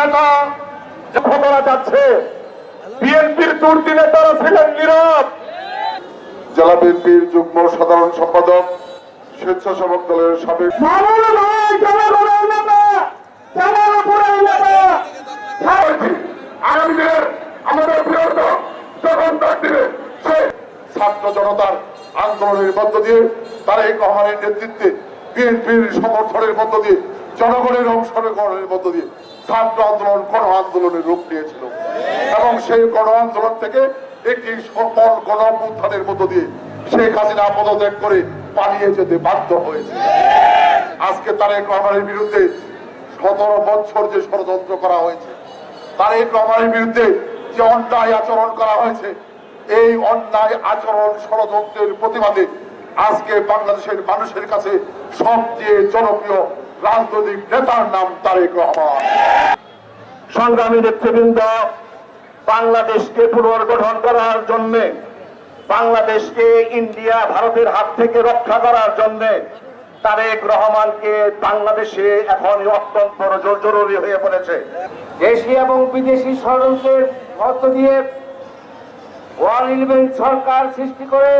নেতা। যখন করা যাচ্ছে। বিএনপির দুর্দি নেতারা ছিলেন নীরব। জেলা বিএনপির যুগ্ম সাধারণ সম্পাদক স্বেচ্ছাসেবক দলের সাবেক নেতা নেতা। আগামী দিনের আমাদের যখন দিবে ছাত্র জনতার আন্দোলনের মধ্য দিয়ে তারেক রহমানের নেতৃত্বে বিএনপির সমর্থনের মধ্য দিয়ে, জনগণের অংশগ্রহণের মধ্য দিয়ে ছাত্র আন্দোলন, গণ আন্দোলনের রূপ নিয়েছিল। এবং সেই গণ আন্দোলন থেকে একটি সফল গণ অভ্যুত্থানের মধ্য দিয়ে শেখ হাসিনা পদত্যাগ করে পালিয়ে যেতে বাধ্য হয়েছে। আজকে তার তারেক রহমানের বিরুদ্ধে সতেরো বছর যে ষড়যন্ত্র করা হয়েছে তার তারেক রহমানের বিরুদ্ধে যে অন্যায় আচরণ করা হয়েছে, এই অন্যায় আচরণ ষড়যন্ত্রের প্রতিবাদে আজকে বাংলাদেশের মানুষের কাছে সবচেয়ে জনপ্রিয় রাজনৈতিক নেতার নাম তারেক রহমান। সংগ্রামী নেতৃবৃন্দ বাংলাদেশকে পুনর্গঠন করার জন্য বাংলাদেশকে ইন্ডিয়া ভারতের হাত থেকে রক্ষা করার জন্য তারেক রহমানকে বাংলাদেশে এখন অত্যন্ত জরুরি হয়ে পড়েছে। দেশি এবং বিদেশি ষড়যন্ত্রের মধ্য দিয়ে ওয়ান ইলেভেন সরকার সৃষ্টি করে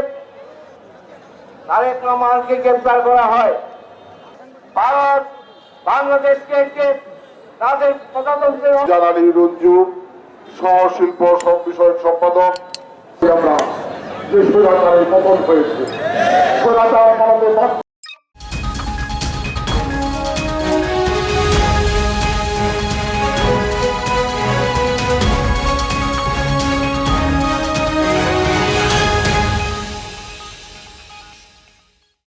তারেক রহমানকে গ্রেপ্তার করা হয়। ভারত, বাংলাদেশকে তাদের প্রজাতন্ত্রের জানালি রঞ্জু, সহশিল্প সব বিষয়ক সম্পাদক। আমরা যে স্বৈরাচারের পতন হয়েছে বাধ্য